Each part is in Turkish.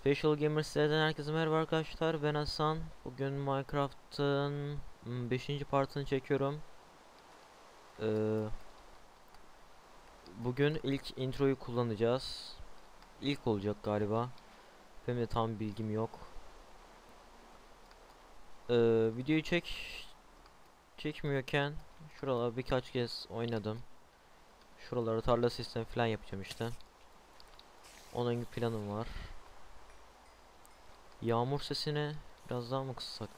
Special Gamer siteden herkese merhaba arkadaşlar. Ben Hasan. Bugün Minecraft'ın 5. partını çekiyorum. Ee, bugün ilk introyu kullanacağız. İlk olacak galiba. Benim de tam bilgim yok. Ee, videoyu çek çekmiyorken şuralara birkaç kez oynadım. Şuralara tarla sistemi falan yapacağım işte. Onun bir planım var. Yağmur sesini biraz daha mı kıssak?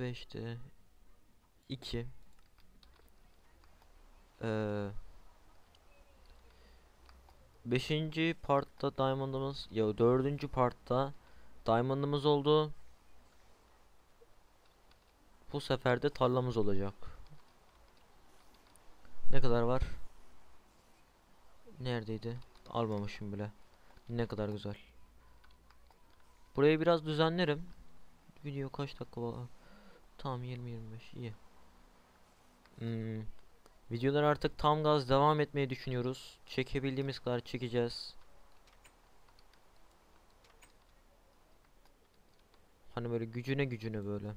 5'te 2 ee, Beşinci partta diamondımız ya dördüncü partta diamondımız oldu. Bu sefer de tarlamız olacak. Ne kadar var? Neredeydi? Almamışım bile. Ne kadar güzel. Burayı biraz düzenlerim. Video kaç dakika var? Tamam 20-25 iyi. Hmm. Videolar artık tam gaz devam etmeyi düşünüyoruz. Çekebildiğimiz kadar çekeceğiz. Hani böyle gücüne gücüne böyle.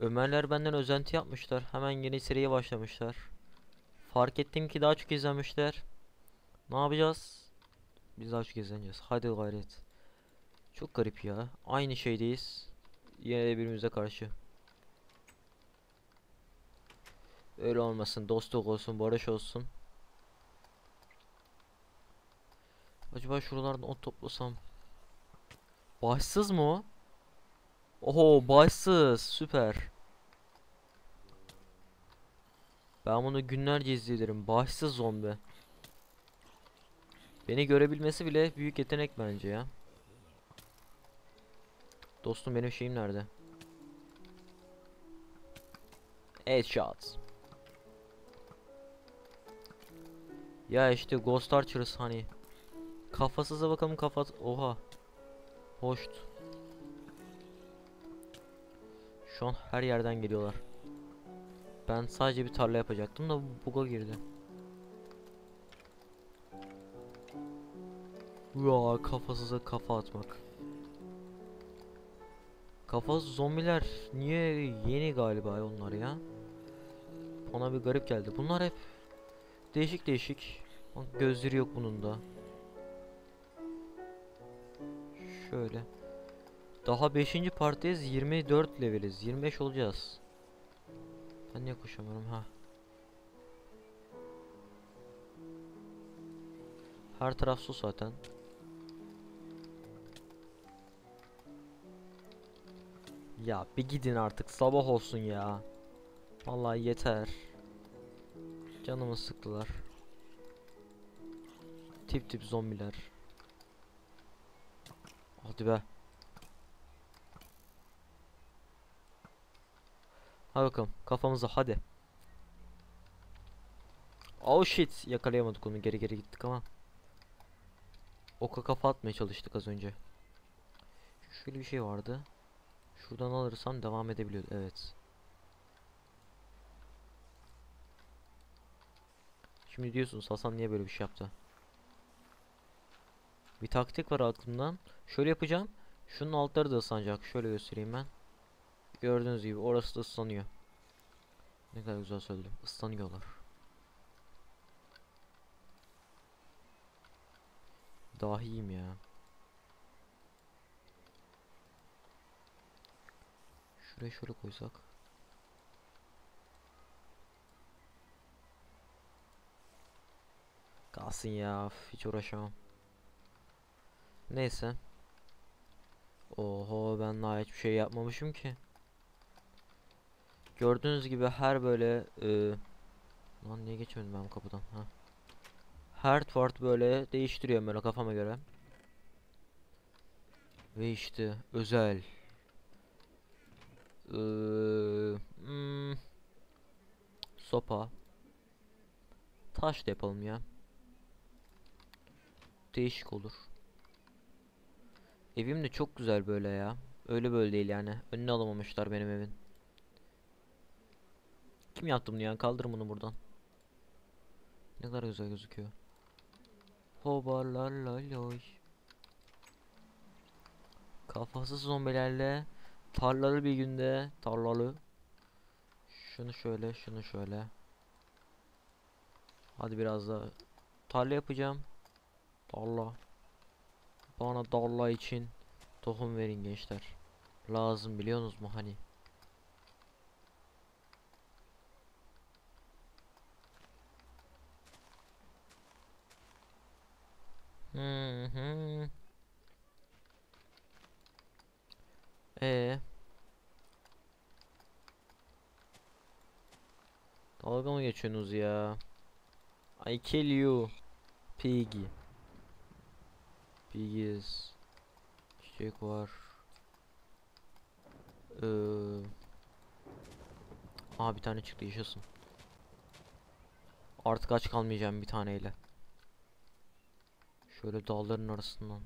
Ömerler benden özenti yapmışlar. Hemen yeni seriye başlamışlar. Fark ettim ki daha çok izlemişler. Ne yapacağız? Biz daha çok izleneceğiz. Hadi gayret. Çok garip ya. Aynı şeydeyiz. Yine de birbirimize karşı. Öyle olmasın. Dostluk olsun. Barış olsun. Acaba şuralardan ot toplasam. Başsız mı o? Oho başsız. Süper. Ben bunu günlerce izlerim. Başsız zombi. Beni görebilmesi bile büyük yetenek bence ya. Dostum benim şeyim nerede? Headshot. Ya işte Ghost Archers hani. Kafasıza bakalım kafas... Oha. Hoşt. Şu an her yerden geliyorlar. Ben sadece bir tarla yapacaktım da buga girdi. Ya kafasıza kafa atmak. Kafası zombiler niye yeni galiba onlar ya? Ona bir garip geldi. Bunlar hep değişik değişik. Bak gözleri yok bunun da. Şöyle. Daha 5. partidayız. 24 leveliz. 25 olacağız. Ben niye koşamıyorum ha? Her taraf su zaten. Ya bir gidin artık sabah olsun ya. Vallahi yeter. Canımı sıktılar. Tip tip zombiler. Hadi be. Hadi bakalım kafamıza hadi. Oh shit yakalayamadık onu geri geri gittik ama. Oka kafa atmaya çalıştık az önce. Şöyle bir şey vardı. Şuradan alırsam devam edebiliyor. Evet. Şimdi diyorsunuz Hasan niye böyle bir şey yaptı? Bir taktik var aklımdan. Şöyle yapacağım. Şunun altları da ıslanacak. Şöyle göstereyim ben. Gördüğünüz gibi orası da ıslanıyor. Ne kadar güzel söyledim. Islanıyorlar. Dahiyim ya. Şuraya şöyle koysak. Kalsın ya. Hiç uğraşamam. Neyse. Oho ben daha hiçbir şey yapmamışım ki. Gördüğünüz gibi her böyle e, lan niye geçmedim ben bu kapıdan ha. Her part böyle değiştiriyorum böyle kafama göre. Ve işte özel. Ee, hmm, sopa. Taş da yapalım ya. Değişik olur. Evim de çok güzel böyle ya. Öyle böyle değil yani. Önüne alamamışlar benim evin. Kim yaptı bunu ya? Kaldır bunu buradan. Ne kadar güzel gözüküyor. Hobalalaloy. Kafasız zombilerle tarlalı bir günde tarlalı. Şunu şöyle, şunu şöyle. Hadi biraz da tarla yapacağım. Tarla. Bana tarla için tohum verin gençler. Lazım biliyorsunuz mu hani? Hı hı. Ee. Dalga mı geçiyorsunuz ya? I kill you. Piggy. Piggies. Çiçek var. Ee. Aa bir tane çıktı yaşasın. Artık aç kalmayacağım bir taneyle. Şöyle dalların arasından.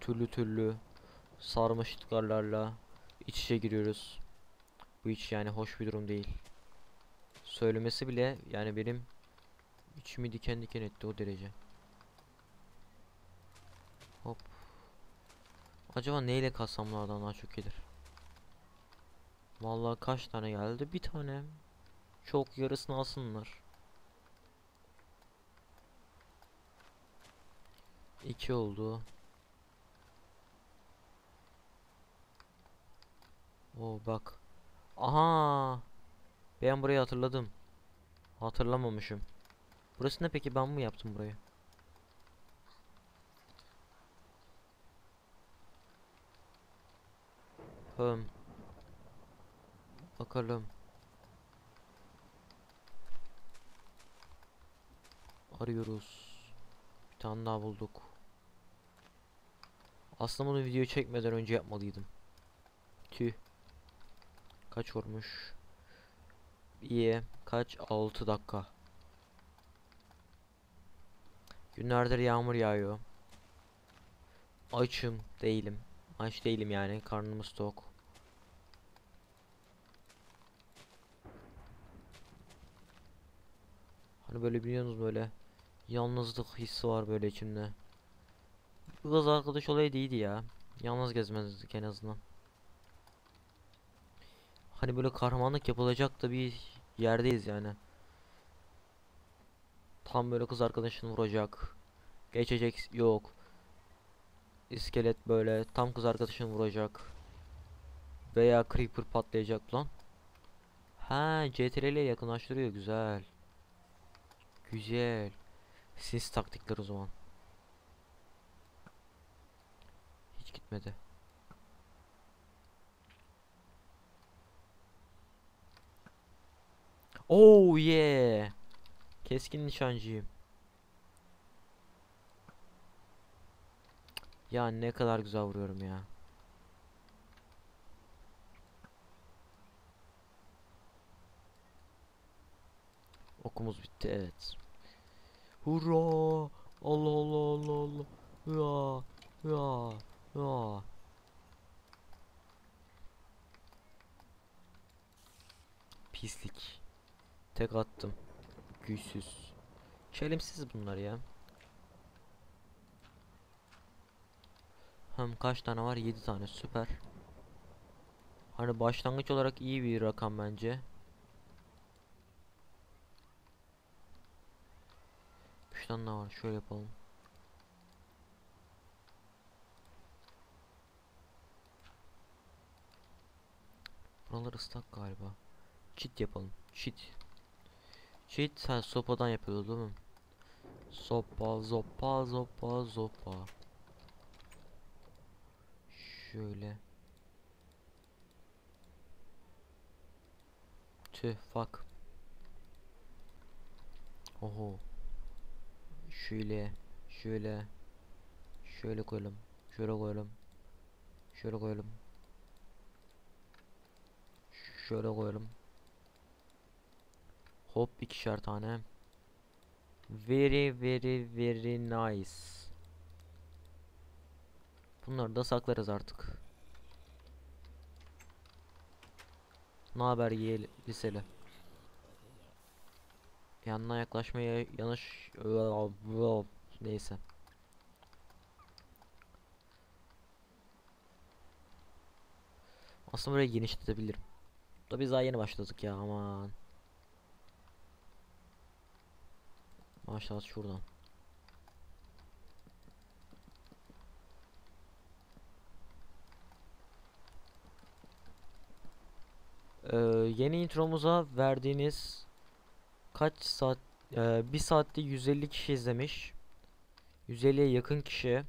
Türlü türlü sarmaşıklarla iç içe giriyoruz. Bu hiç yani hoş bir durum değil. Söylemesi bile yani benim içimi diken diken etti o derece. Hop. Acaba neyle kasamlardan daha çok gelir? Vallahi kaç tane geldi? Bir tane. Çok yarısını alsınlar. İki oldu. Oo bak. Aha. Ben burayı hatırladım. Hatırlamamışım. Burası ne peki ben mi yaptım burayı? Hım. Bakalım. Arıyoruz. Bir tane daha bulduk. Aslında bunu video çekmeden önce yapmalıydım. Tüh. Kaç olmuş? İyi. Kaç? 6 dakika. Günlerdir yağmur yağıyor. Açım değilim. Aç değilim yani. Karnımız tok. Hani böyle biliyorsunuz böyle yalnızlık hissi var böyle içimde. Kız arkadaş olaydı iyiydi ya. Yalnız gezmezdik en azından. Hani böyle kahramanlık yapılacak da bir yerdeyiz yani. Tam böyle kız arkadaşını vuracak. Geçecek yok. İskelet böyle tam kız arkadaşını vuracak. Veya creeper patlayacak lan. Ha, CTRL ile yakınlaştırıyor güzel. Güzel. Sis taktikler o zaman. Hiç gitmedi. Oh yeah. Keskin nişancıyım. Ya ne kadar güzel vuruyorum ya. Okumuz bitti evet. Hurra! Allah Allah Allah Allah. Ya ya ya. Pislik. Tek attım. Güçsüz. Çelimsiz bunlar ya. Hem kaç tane var? 7 tane. Süper. Hani başlangıç olarak iyi bir rakam bence. Bir tane daha var. Şöyle yapalım. Buralar ıslak galiba. Çit yapalım. Çit. Çit ha sopadan yapıyordu değil mi? Sopa, zopa, zopa, zopa. Şöyle. Tüh fuck. Oho. Şöyle, şöyle, şöyle koyalım, şöyle koyalım, şöyle koyalım, şöyle koyalım. Hop ikişer tane. Very very very nice. Bunları da saklarız artık. Ne haber yeğeli liseli? Yanına yaklaşmaya yanlış neyse. Aslında burayı genişletebilirim. Da biz daha yeni başladık ya aman. Maşallah şuradan. Ee, yeni intromuza verdiğiniz kaç saat e, bir saatte 150 kişi izlemiş. 150'ye yakın kişi.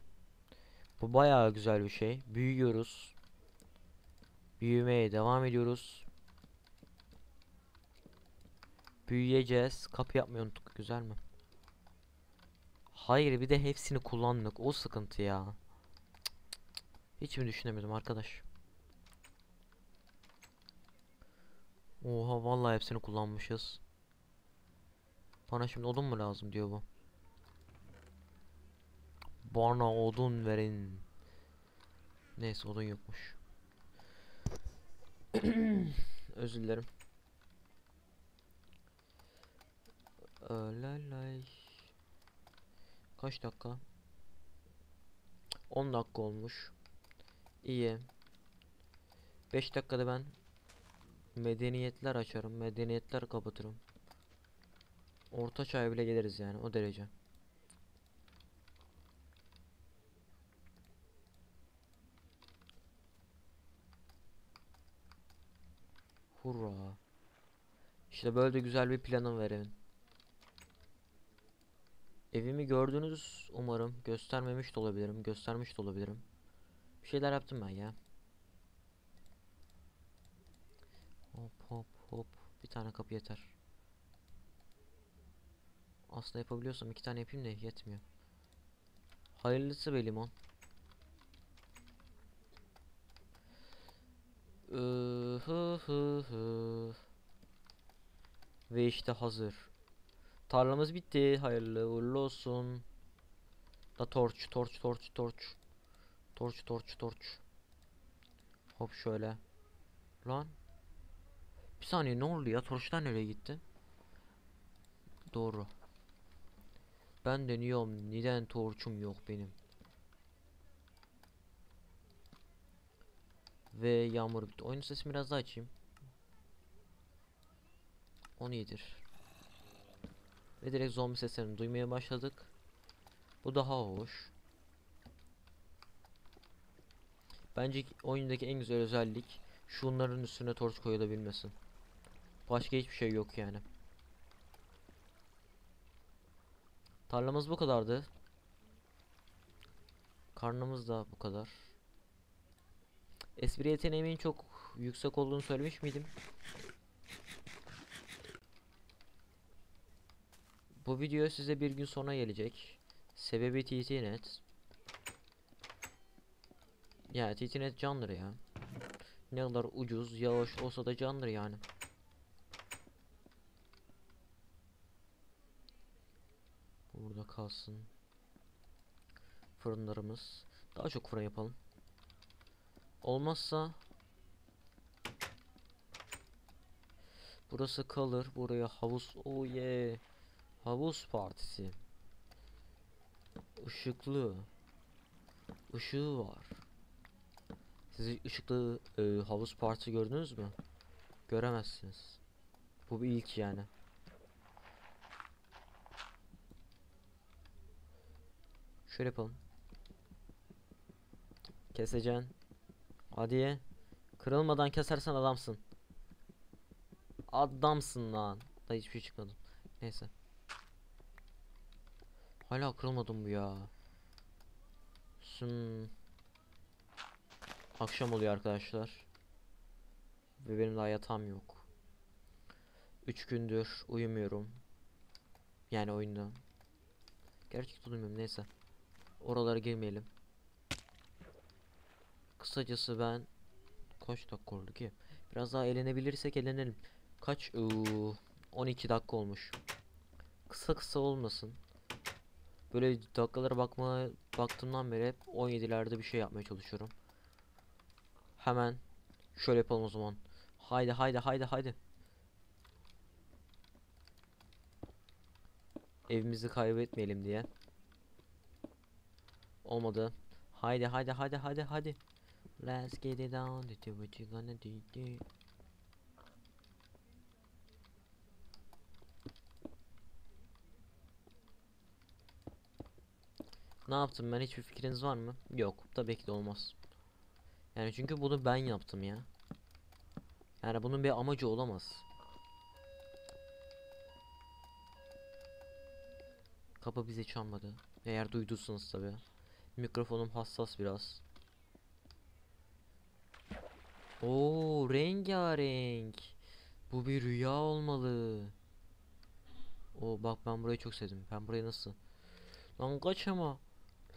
Bu bayağı güzel bir şey. Büyüyoruz. Büyümeye devam ediyoruz. Büyüyeceğiz. Kapı yapmayı unuttuk. Güzel mi hayır bir de hepsini kullandık o sıkıntı ya hiç mi düşünemedim arkadaş Oha vallahi hepsini kullanmışız. Bana şimdi odun mu lazım diyor bu. Bana odun verin. Neyse odun yokmuş. Özür dilerim. Ölalay. Kaç dakika? 10 dakika olmuş. İyi. 5 dakikada ben medeniyetler açarım, medeniyetler kapatırım. Orta çağ bile geliriz yani o derece. Hurra. İşte böyle güzel bir planım var evin. Evimi gördünüz umarım. Göstermemiş de olabilirim, göstermiş de olabilirim. Bir şeyler yaptım ben ya. Hop hop hop. Bir tane kapı yeter. Aslında yapabiliyorsam iki tane yapayım da yetmiyor. Hayırlısı be limon. Hı hı hı. Ve işte hazır. Tarlamız bitti. Hayırlı uğurlu olsun. Da torç, torç, torç, torç. Torç, torç, torç. Hop şöyle. Lan. Bir saniye ne oldu ya? Torçlar nereye gitti? Doğru. Ben deniyorum. Neden torçum yok benim? Ve yağmur bitti. Oyun sesini biraz daha açayım. 10 iyidir. Ve direkt zombi seslerini duymaya başladık. Bu daha hoş. Bence oyundaki en güzel özellik şunların üstüne torç koyulabilmesi. Başka hiçbir şey yok yani. Tarlamız bu kadardı. Karnımız da bu kadar. Espri yeteneğimin çok yüksek olduğunu söylemiş miydim? Bu video size bir gün sonra gelecek. Sebebi TTNet. Ya TTNet candır ya. Ne kadar ucuz, yavaş olsa da candır yani. Burada kalsın. Fırınlarımız. Daha çok fırın yapalım. Olmazsa Burası kalır. Buraya havuz. Oh yeah. Havuz partisi. Işıklı. Işığı var. Siz ışıklı e, havuz partisi gördünüz mü? Göremezsiniz. Bu bir ilk yani. Şöyle yapalım. Keseceksin. Hadi. Kırılmadan kesersen adamsın. Adamsın lan. Da hiçbir şey çıkmadı. Neyse. Hala kırılmadım bu ya. Hmm. Akşam oluyor arkadaşlar. Ve benim daha yatağım yok. 3 gündür uyumuyorum. Yani oyunda. Gerçekten uyumuyorum neyse. Oralara girmeyelim. Kısacası ben kaç dakika oldu ki? Biraz daha eğlenebilirsek eğlenelim. Kaç? Iıı, 12 dakika olmuş. Kısa kısa olmasın. Böyle dakikalara bakma baktığımdan beri hep 17'lerde bir şey yapmaya çalışıyorum. Hemen şöyle yapalım o zaman. Haydi haydi haydi haydi. Evimizi kaybetmeyelim diye. Olmadı. Haydi haydi haydi haydi haydi. Let's get it on. What you gonna do. Ne yaptım ben hiçbir fikriniz var mı? Yok tabii ki de olmaz. Yani çünkü bunu ben yaptım ya. Yani bunun bir amacı olamaz. Kapı bizi çalmadı. Eğer duyduysanız tabi. Mikrofonum hassas biraz. Oo rengarenk. Bu bir rüya olmalı. Oo bak ben burayı çok sevdim. Ben burayı nasıl? Lan kaç ama.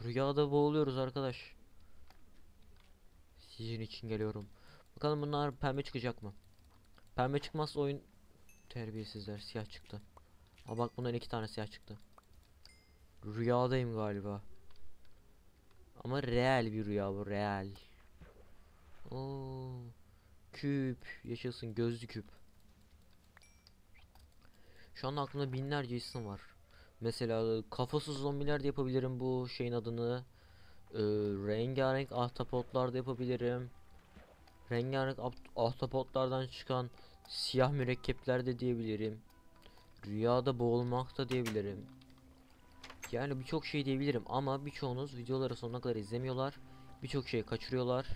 Rüyada boğuluyoruz arkadaş. Sizin için geliyorum. Bakalım bunlar pembe çıkacak mı? Pembe çıkmazsa oyun terbiyesizler siyah çıktı. Aa bak bundan iki tane siyah çıktı. Rüyadayım galiba. Ama real bir rüya bu real. Oo. Küp yaşasın gözlü küp. Şu anda aklımda binlerce isim var. Mesela kafasız zombiler de yapabilirim bu şeyin adını. Ee, rengarenk ahtapotlar da yapabilirim. Rengarenk aht- ahtapotlardan çıkan siyah mürekkepler de diyebilirim. Rüyada boğulmak da diyebilirim. Yani birçok şey diyebilirim ama birçoğunuz videoları sonuna kadar izlemiyorlar. Birçok şey kaçırıyorlar.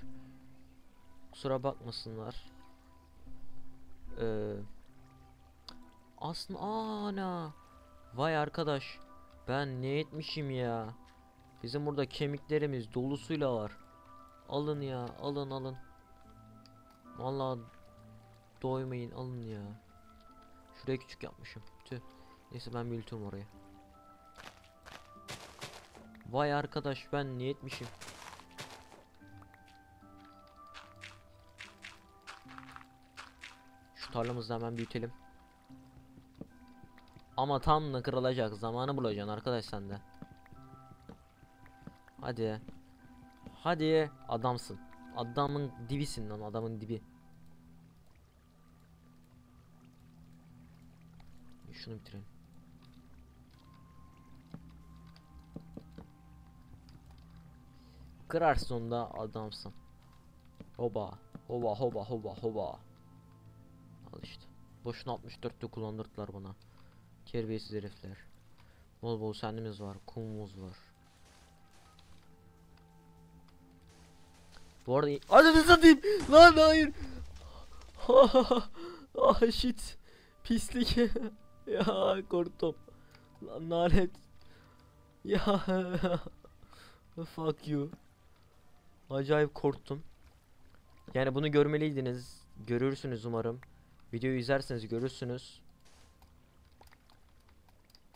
Kusura bakmasınlar. Ee, aslında ana vay arkadaş ben ne etmişim ya. Bizim burada kemiklerimiz dolusuyla var. Alın ya alın alın. Vallahi doymayın alın ya. Şuraya küçük yapmışım. Tüh. Neyse ben büyütürüm orayı. Vay arkadaş ben ne etmişim. Şu tarlamızı hemen büyütelim. Ama tam da kırılacak zamanı bulacaksın arkadaş sende. Hadi. Hadi adamsın. Adamın dibisin lan adamın dibi. Şunu bitirelim. Kırarsın onda adamsın. Hoba. Hoba hoba hoba hoba. Al işte. Boşuna 64'te kullandırdılar bana. Terbiyesiz herifler. Bol bol sendimiz var. Kumumuz var. Bu arada Ananı satayım. Lan hayır. ah shit. Pislik. ya korktum. Lan lanet. Ya. Fuck you. Acayip korktum. Yani bunu görmeliydiniz. Görürsünüz umarım. Videoyu izlerseniz görürsünüz.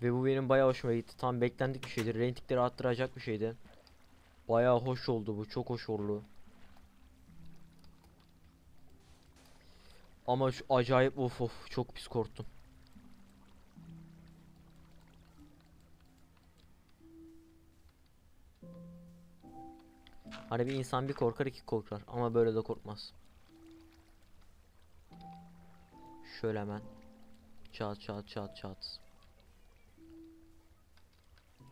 Ve bu benim bayağı hoşuma gitti. Tam beklendik bir şeydi. Reytingleri arttıracak bir şeydi. Bayağı hoş oldu bu. Çok hoş oldu. Ama şu acayip of of çok pis korktum. Hani bir insan bir korkar iki korkar ama böyle de korkmaz. Şöyle hemen. Çat çat çat çat.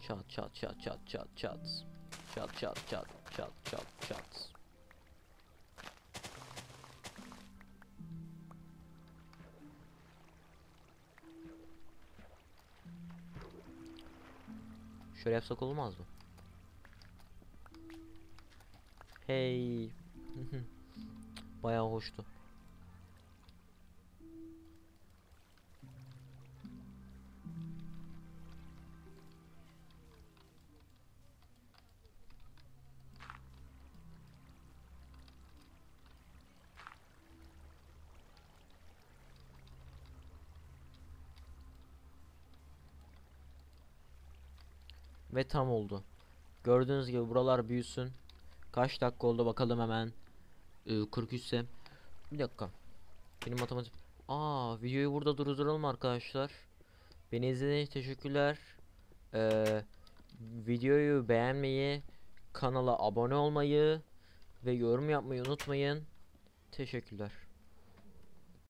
Çat çat çat çat çat çat. Çat çat çat çat çat çat. Şöyle yapsak olmaz mı? Hey. Bayağı hoştu. Ve tam oldu. Gördüğünüz gibi buralar büyüsün. Kaç dakika oldu bakalım hemen. Ee, 43 ise. Bir dakika. Benim matematik. Aa videoyu burada durduralım arkadaşlar. Beni izlediğiniz için teşekkürler. Ee, videoyu beğenmeyi, kanala abone olmayı ve yorum yapmayı unutmayın. Teşekkürler.